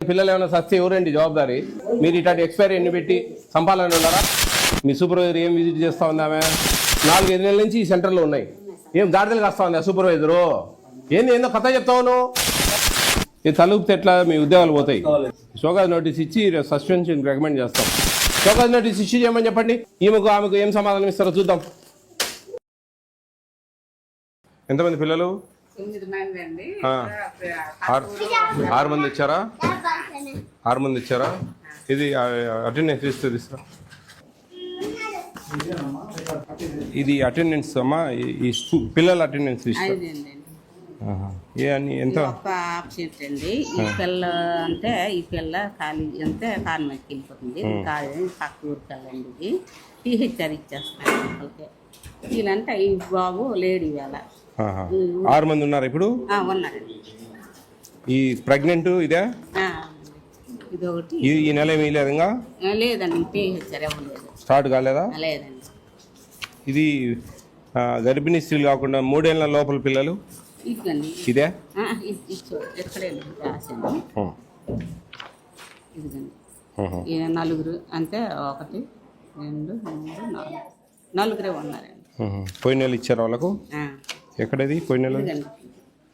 పిల్లలు ఏమైనా సస్తే ఎవరండి జవాబారి మీరు ఇట్లాంటి ఎక్స్పైరీ ఎన్ని పెట్టి సంపాలని ఉన్నారా? మీ సూపర్వైజర్ ఏం విజిట్ చేస్తా ఉందామె నాలుగు ఐదు నెలల నుంచి ఈ సెంటర్లో ఉన్నాయి. ఏం గాడిదలు కాస్తా ఉంది ఆ సూపర్వైజరు ఏంది ఏందో కథ చెప్తావు నువ్వు ఈ తలుపుతే ఎట్లా మీ ఉద్యోగాలు పోతాయి? షోకాజ్ నోటీస్ ఇచ్చి సస్పెన్షన్ రికమెండ్ చేస్తాం. షోకాజ్ నోటీస్ ఇష్యూ చేయమని చెప్పండి. ఈమెకు ఆమెకు ఏం సమాధానం ఇస్తారో చూద్దాం. ఎంతమంది పిల్లలు? ఆరు మంది వచ్చారా ఆరు మంది వచ్చారా ఇది అటెండెన్స్ లిస్ట్ తీసుకురా ఇది అటెండెన్స్ అమ్మా ఈ- పిల్లల అటెండెన్స్ లిస్ట్. ఏ అని ఎంత? ఆబ్సెంట్ అండి. ఈ పిల్ల అంటే ఈ పిల్ల ఖాళీ అంటే కాన్వెంట్కి వెళ్ళిపోతుంది. కాదు పక్క ఊరికి వెళ్ళండి ఇది. టీహెచ్ఆర్ ఇచ్చేస్తాను వాళ్ళకి. వీళ్ళంటే ఈ బాబు లేడీ వేళ. ఆరు మంది ఉన్నారు ఇప్పుడు? ఈ ప్రెగ్నెంట్ ఇదే? ఈ నెల ఏమీ లేదు ఇంకా లేదండి స్టార్ట్ కాలేదా? లేదండి. ఇది గర్భిణీ స్త్రీలు కాకుండా మూడేళ్ళ లోపల పిల్లలు? ఇదే? నలుగురు అంటే ఒకటి రెండు మూడు నాలుగు. నలుగురే ఉన్నారండి. ఉహు. పోయిన నెల ఇచ్చారు వాళ్ళకు? ఎక్కడది? పోయిన నెల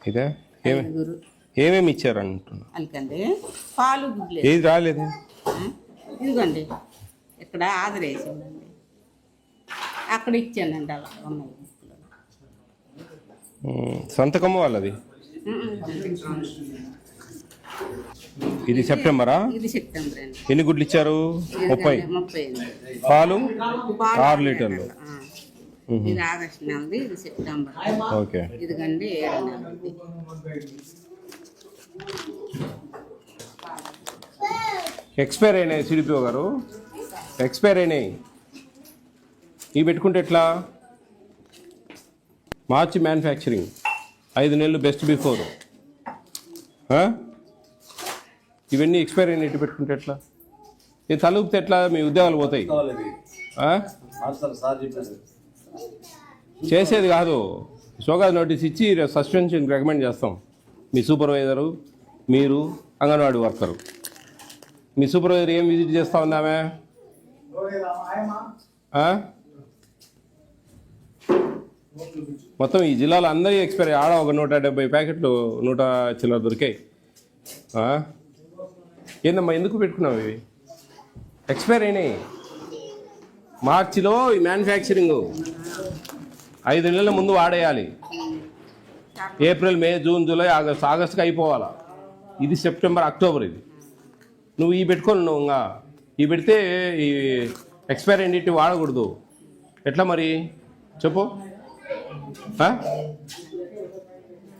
ఇదే? ఏమే? ఏమేమి ఇచ్చారు అంటున్నా అలకండి పాలు గుడ్లే. ఏది రాలేదు? ఇదిగోండి. ఇక్కడ ఆదరేసిందండి అక్కడ ఇచ్చానండి అలా ఉన్నాయి వాళ్ళది? ఇది సెప్టెంబరా? ఇది సెప్టెంబర్ అండి ఎన్ని గుడ్లు ఇచ్చారు? ముప్పై. ముప్పై పాలు? ఆరు లీటర్లు. ఇది ఆగస్టు నెలది ఇది సెప్టెంబర్. ఓకే. ఇదిగండి ఏడు నెలది. ఎక్స్పైర్ అయినాయి సిడిపిఓ గారు. ఎక్స్పైర్ అయినాయి. ఇవి పెట్టుకుంటే ఎట్లా? మార్చి మ్యానుఫ్యాక్చరింగ్ ఐదు నెలలు బెస్ట్ బిఫోర్ ఇవన్నీ ఎక్స్పైర్ అయిన ఇటు పెట్టుకుంటే ఎట్లా? ఇది తలుపుతే ఎట్లా? మీ ఉద్యోగాలు పోతాయి. ఆ? చేసేది కాదు. షోకాజ్ నోటీస్ ఇచ్చి సస్పెన్షన్ రికమెండ్ చేస్తాం. మీ సూపర్వైజరు మీరు అంగన్వాడీ వర్కరు మీ సూపర్వైజర్ ఏం విజిట్ చేస్తా ఉందామె మొత్తం ఈ జిల్లాలో అందరి ఎక్స్పైరీ ఆడ ఒక నూట డెబ్బై ప్యాకెట్లు నూట చిల్లర దొరికాయి. ఏందమ్మా ఎందుకు పెట్టుకున్నావు ఇవి? ఎక్స్పైర్ అయినాయి. మార్చిలో ఈ మ్యానుఫ్యాక్చరింగ్ ఐదు నెలల ముందు వాడేయాలి. April May June July August ఆగస్ట్కి అయిపోవాలా. ఇది సెప్టెంబర్ అక్టోబర్ ఇది. నువ్వు ఈ పెట్టుకొని నువ్వు ఇంకా ఈ పెడితే ఈ ఎక్స్పైర్ ఏంటి వాడకూడదు. ఎట్లా మరి? చెప్పు.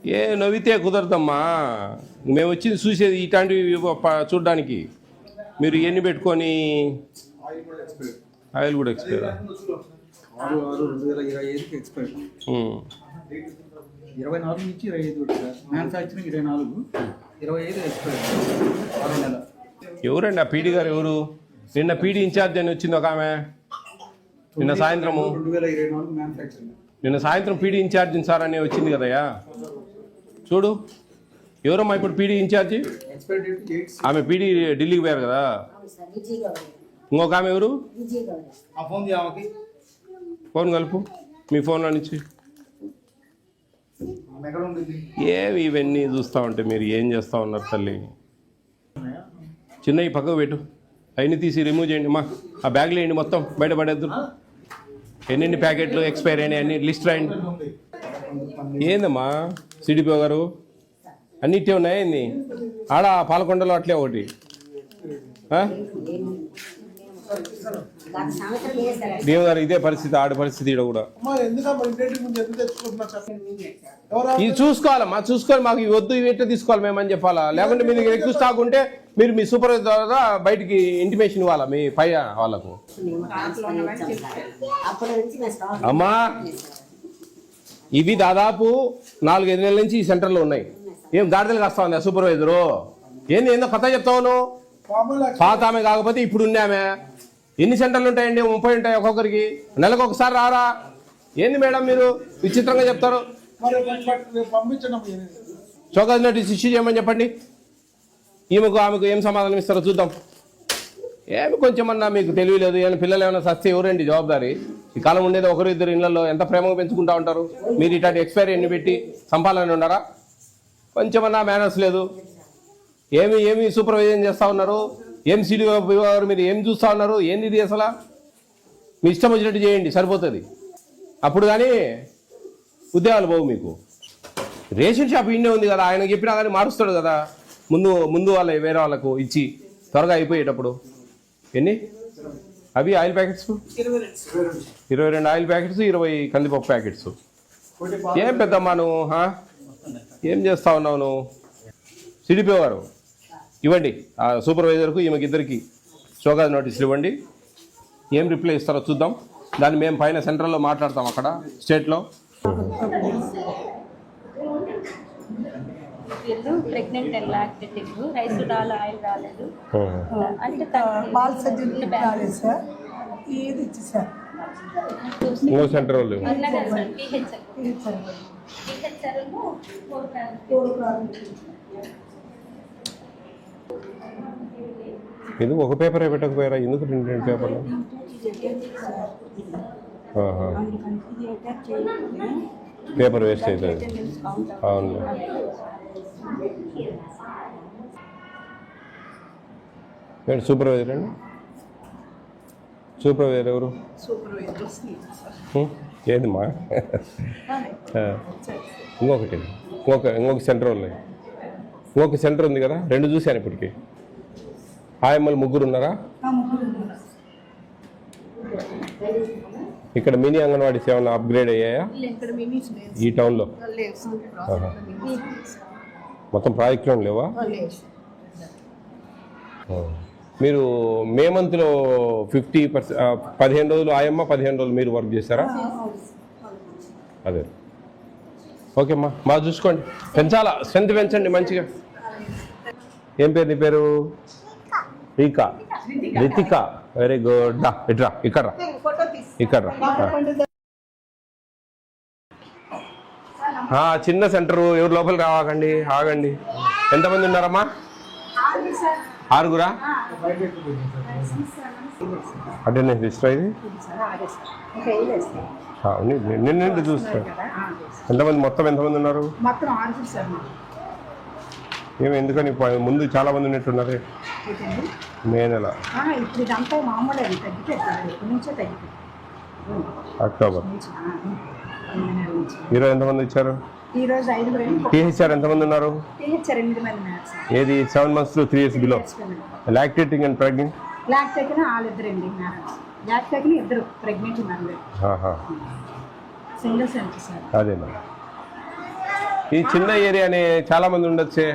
ఏ నవ్వితే కుదరదమ్మా. మేము వచ్చింది చూసేది ఇట్లాంటివి చూడడానికి. మీరు ఎన్ని పెట్టుకొని ఆయిల్ కూడా ఎక్స్పైర్ ఆరు ఆరు రెండు వేల ఇరవై ఐదుకి ఎక్స్పైర్ ఇరవై నాలుగు నుంచి ఇరవై ఐదు మ్యానుఫ్యాక్చరింగ్ ఇరవై నాలుగు ఇరవై ఐదు ఎక్స్పైర్ ఆరు నెల ఎవరండి ఆ పీడీ గారు ఎవరు? నిన్న పీడీ ఇన్ఛార్జ్ అని వచ్చింది ఒక ఆమె. నిన్న సాయంత్రము. రెండు వేల ఇరవై నాలుగు మ్యానుఫ్యాక్చరింగ్ నిన్న సాయంత్రం పీడీ ఇన్ఛార్జ్ సార్ అని వచ్చింది కదయ్యా చూడు. ఎవరమ్మా ఇప్పుడు PD incharge? Expire date eight ఆమె పీడీ ఢిల్లీకి పోయారు కదా? ఇంకొక ఆమె ఎవరు? ఫోన్ కలుపు. మీ ఫోన్లో నుంచి. ఏవి ఇవన్నీ చూస్తూ ఉంటే మీరు ఏం చేస్తూ ఉన్నారు తల్లి? చిన్న ఈ పక్కకు పెట్టు. అవన్నీ తీసి రిమూవ్ చేయండి. మా ఆ బ్యాగ్లో వేయండి మొత్తం. బయట పడేద్దు. ఎన్నెన్ని ప్యాకెట్లు ఎక్స్పైర్ అయినాయి? అన్ని లిస్ట్ రాయండి. ఏందమ్మా? సిడిపో గారు? అన్నిటే ఉన్నాయి ఆడ పాలకొండలో అట్లే ఒకటి? దేవ గారు ఇదే పరిస్థితి ఆడ పరిస్థితి ఈడ కూడా. ఇది చూసుకోవాలమ్మా చూసుకొని మాకు వద్దు ఇవి ఎట్లా తీసుకోవాలి మేమని చెప్పాలా? లేకుంటే మీ దగ్గర ఎక్కువ స్టాక్ ఉంటే మీరు మీ సూపర్వైజర్ ద్వారా బయటికి ఇంటిమేషన్ ఇవ్వాలా మీ పై వాళ్ళకు? అమ్మా! ఇవి దాదాపు నాలుగైదు నెలల నుంచి ఈ సెంటర్లో ఉన్నాయి. ఏం గాడిదలు కాస్తా ఉంది ఆ సూపర్వైజరు ఏంది ఏందో కథ చెప్తావు పాత ఆమె కాకపోతే ఇప్పుడు ఉన్నామే ఎన్ని సెంటర్లు ఉంటాయండి? ముప్పై ఉంటాయి ఒక్కొక్కరికి? నెలకు ఒకసారి రారా? ఏంది మేడం మీరు? విచిత్రంగా చెప్తారు. నోటీస్ ఇష్యూ చేయమని చెప్పండి. ఈమెకు ఆమెకు ఏం సమాధానం ఇస్తారో చూద్దాం. ఏమి కొంచెమన్నా మీకు తెలియలేదు. ఏమైనా పిల్లలు ఏమైనా సస్తే ఎవరండి జవాబారి ఈ కాలం ఉండేది ఒకరు ఇద్దరు ఇళ్ళలో ఎంత ప్రేమగా పెంచుకుంటా ఉంటారు? మీరు ఇట్లాంటి ఎక్స్పైరీ ఎన్ని పెట్టి సంపాలని ఉన్నారా కొంచెమన్నా మేనర్స్ లేదు. ఏమి ఏమి సూపర్వైజన్ చేస్తా ఉన్నారు? ఏం సీడీ గారు మీరు ఏం చూస్తా ఉన్నారు? ఏంది ఇది అసలు? మీ ఇష్టం వచ్చినట్టు చేయండి సరిపోతుంది. అప్పుడు కానీ ఉద్యోగాలు పోవు మీకు. రేషన్ షాప్ ఇండే ఉంది కదా ఆయన చెప్పినా కానీ మారుస్తాడు కదా. ముందు ముందు వాళ్ళ వేరే వాళ్ళకు ఇచ్చి త్వరగా అయిపోయేటప్పుడు. ఎన్ని? అవి ఆయిల్ ప్యాకెట్స్? ఇరవై రెండు ఆయిల్ ప్యాకెట్స్ ఇరవై కందిపప్పు ప్యాకెట్స్. ఏం పెద్దమ్మా నువ్వు ఏం చేస్తా ఉన్నావు నువ్వు? సిడిపి ఇవ్వండి. ఆ సూపర్వైజర్కు ఈమెకి ఇద్దరికి షోకాజ్ నోటీసులు ఇవ్వండి. ఏం రిప్లై ఇస్తారో చూద్దాం. దాన్ని మేము పైన సెంట్రల్లో మాట్లాడతాం అక్కడ స్టేట్లో. Pregnant and lactative rice dal oil రాలేదు. అంటే పాల్ సర్టిఫికేట్ రాలేదు సార్. ఇది ఇచ్చి సార్? ఇంకో సెంటర్ వాళ్ళు. ఎందుకు? ఒక పేపరే పెట్టకపోయారా? ఎందుకు రెండు రెండు పేపర్లు? పేపర్ వేస్ట్ అవుతుంది అవును ఏంటి సూపర్వైజర్ అండి? సూపర్వైజర్ ఎవరు? సూపర్వైజర్ ఏదిమ్మా? ఇంకొకటి ఇంకొక ఇంకొక సెంటర్ ఉన్నాయి. ఇంకొక సెంటర్ ఉంది కదా? రెండు చూశాను ఇప్పటికి. ఆయమ్మలు ముగ్గురు ఉన్నారా. ఇక్కడ మినీ అంగన్వాడీస్ ఏమైనా అప్గ్రేడ్ అయ్యాయా? ఈ టౌన్లో? మొత్తం ప్రాజెక్టులో లేవా. మీరు మే మంత్లో ఫిఫ్టీ పర్సెంట్ పదిహేను రోజులు ఆయమ్మ పదిహేను రోజులు మీరు వర్క్ చేశారా? అదే. ఓకే అమ్మా బాగా చూసుకోండి. పెంచాలా? స్ట్రెంత్ పెంచండి మంచిగా. ఏం పేరు నీ పేరు? రీకా రితిక. వెరీ గుడ్ దా ఇట్రా ఇక్కడ రా. ఇక్కడ రా. చిన్న సెంటర్ ఎవరు లోపలికి రావాకండి ఆగండి. ఎంతమంది ఉన్నారమ్మా? ఆరుగురా అటెండెన్స్ ఇస్తా ఇది. నిన్న చూస్తా ఎంతమంది మొత్తం ఎంతమంది ఉన్నారు మొత్తం ఆరుగురు సార్ మాకు. ఏమి ఎందుకని ముందు చాలా మంది ఉన్నట్టున్నారు? మే నెల. ఇప్పుడు ఇదంతా మామూలు అది అక్టోబర్. ఈరోజు ఎంతమంది ఇచ్చారు? టీహెచ్ఆర్ ఎంతమంది ఉన్నారు? ఏది? Seven months to three years below. Lactating and pregnant? Block టెక్న వాళ్ళిద్దరండి మేడం బ్లాక్ టెక్న ఇద్దరు ప్రెగ్నెంట్ ఉన్నారు. మీరు సింగిల్ సెంటర్ సార్. అదేనా ఈ చిన్న ఏరియాని చాలా మంది ఉండొచ్చే.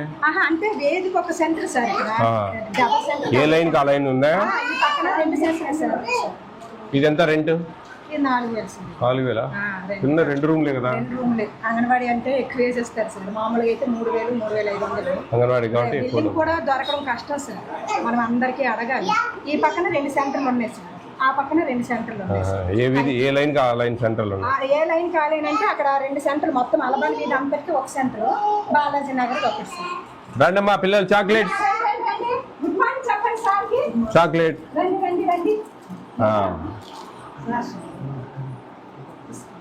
అంటే వేదిక ఒక సెంటర్ సార్ ఏ లైన్ కా లైన్ ఉందా? ఇదెంత రెంట్? నాలుగు వేలు రెండు చిన్న రెండు రూమ్లే కదా? అంగన్వాడీ అంటే ఎక్కువ వేసేస్తారు సార్. మామూలుగా అయితే మూడు వేలు మూడు వేల ఐదు వందలు. అంగన్వాడీ కాబట్టి కూడా దొరకడం కష్టం సార్. మనం అందరికీ అడగాలి. ఈ పక్కన రెండు సెంటర్లు ఉన్నాయి సార్. ఆ పక్కన రెండు సెంటర్లు ఉన్నాయి. ఆహా. ఏ లైన్ కా ఆ లైన్ సెంటర్లో ఆ ఏ లైన్ కాలేనంటే అక్కడ రెండు సెంటర్లు మొత్తం అలబాల్ వీధి అంతటికి ఒక సెంటర్ బాలాజీ నగర్ ఒకటి సార్ రండి అమ్మా పిల్లలు చాక్లెట్. గుడ్ మార్నింగ్ చెప్పండి సార్కి. చాక్లెట్. రండి రండి రండి. ఆ.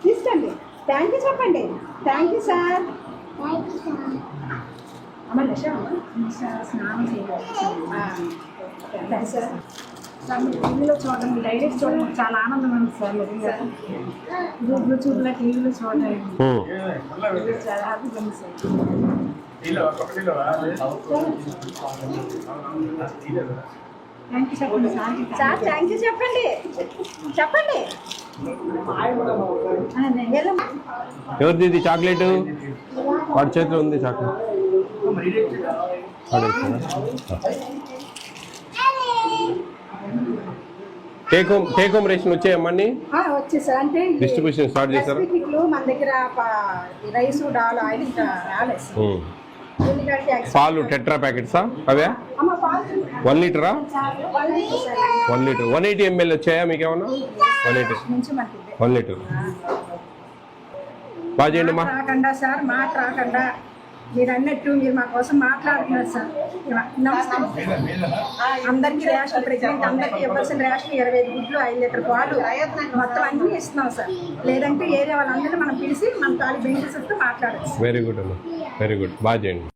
తీసుకోండి. థ్యాంక్ యూ చెప్పండి. థ్యాంక్ యూ సార్ అమ్మ నిష స్నానం చేయాలి. సార్ సార్ మీరు టీవీలో చూడండి డైరెక్ట్ చూడండి చాలా ఆనందం ఉంది సార్ నిజంగా. గ్రూప్లో చూడలే టీవీలో చూడండి హ్మ్. చాలా హ్యాపీగా ఉంది సార్. థ్యాంక్ యూ చెప్పండి సార్. సార్ థ్యాంక్ యూ చెప్పండి. ఎవరిది ఇది చాక్లెట్? వాడి చేతిలో ఉంది చాక్లెట్ వాడు ఇచ్చాడా? Take home take home ration అంటే డిస్ట్రిబ్యూషన్ స్టార్ట్ చేశారా? మన దగ్గర రైస్ డాల్ ఆయిల్ ఇంకా రాలేదు ఎక్స్- పాలు టెట్రా ప్యాకెట్సా అవే? One లీటరా one litre. One litre one eighty ML వచ్చాయా వన్ ఎయిటీ నుంచి మనకి ఇదే. వన్ లీటర్ బాగా చేయండి మాట రాకుండా సార్ మాట రాకుండా. మీరు అన్నట్టు మీరు మా కోసం మాట్లాడుతున్నారు సార్. నమస్తే. అందరికీ రేషన్ ప్రెగ్నెంట్ అందరికీ ఇవ్వాల్సిన రేషన్? ఇరవై ఐదు గుడ్లు ఐదు లీటర్ పాలు మొత్తం అన్ని ఇస్తున్నాం సార్. లేదంటే ఏరియా వాళ్ళందరినీ మనం పిలిచి మన తాలి బెనిఫిట్స్తో మాట్లాడచ్చు. వెరీ గుడ్ అమ్మా వెరీ గుడ్ బాగా చేయండి.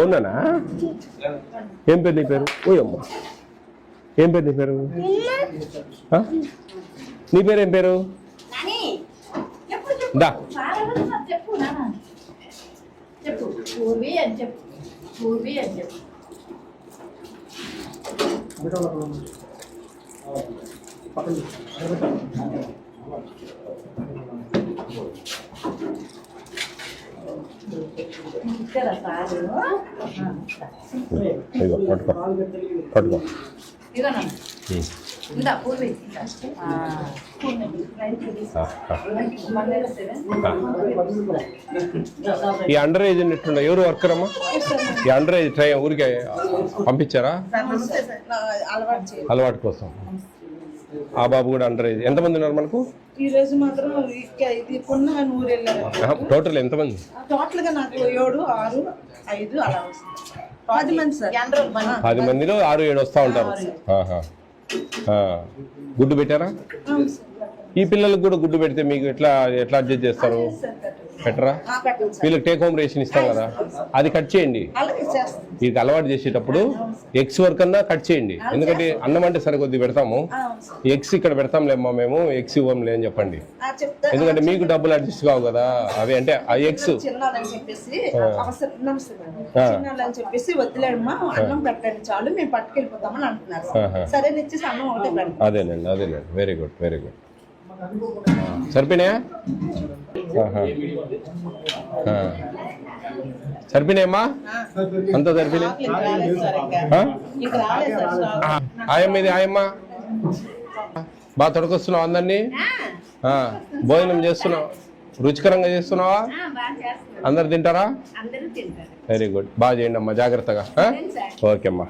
ఓనానా ఏం పేరు నీ పేరు? ఓ అమ్మ. ఏం పేరు నీ పేరు? నీ పేరు ఏం పేరు? దా. చెప్పు చెప్పు పూర్వి అని చెప్పు పూర్వి అని చెప్పు ఇక్కడ సారు పట్టుకో. పట్టుకో. ఇదిగో ఈ అండర్ ఏజ్ ఎట్లున్నా ఎవరు వర్కర్ అమ్మా? ఈ అండర్ ఏజ్ ట్రై ఊరికే పంపించారా? అలవాటు కోసం. ఆ బాబు కూడా అండర్ ఏజ్. ఎంతమంది ఉన్నారు మనకు? ఈ రోజు మాత్రం ఇక్క- ఇది కొన్న నూరు వెళ్ళారు టోటల్ ఎంతమంది టోటల్గా నాకు ఏడు ఆరు ఐదు అలా వస్తుంది. పది మంది సార్. పది మందిలో ఆరు ఏడు వస్తూ ఉంటారు. గుడ్డు పెట్టారా? ఈ పిల్లలకు కూడా గుడ్డు పెడితే మీకు ఎట్లా ఎట్లా అడ్జస్ట్ చేస్తారు? పెట్టరా? వీళ్ళకి టేక్ హోమ్ రేషన్ ఇస్తాం కదా. అది కట్ చేయండి. వీరికి అలవాటు చేసేటప్పుడు ఎగ్స్ వరకు అన్నా కట్ చేయండి. ఎందుకంటే అన్నం అంటే సరికొద్ది పెడతాము. ఎగ్స్ ఇక్కడ పెడతాంలేమ్మా మేము ఎగ్స్ ఇవ్వంలే అని చెప్పండి. ఎందుకంటే మీకు డబ్బులు అడ్జస్ట్ కావు కదా. అవి అంటే ఆ ఎగ్స్ అదేనండి అదేనండి. వెరీ గుడ్ వెరీ గుడ్ సరిపోయినాయా. సరిపోయినాయమ్మా అంతా సరిపోయినాయి. ఆయమ్మ ఇది ఆయమ్మ. బాగా తొడకొస్తున్నావు అందరినీ? భోజనం చేస్తున్నావు. రుచికరంగా చేస్తున్నావా? అందరూ తింటారు? వెరీ గుడ్ బాగా చేయండి అమ్మా జాగ్రత్తగా. ఓకే అమ్మా.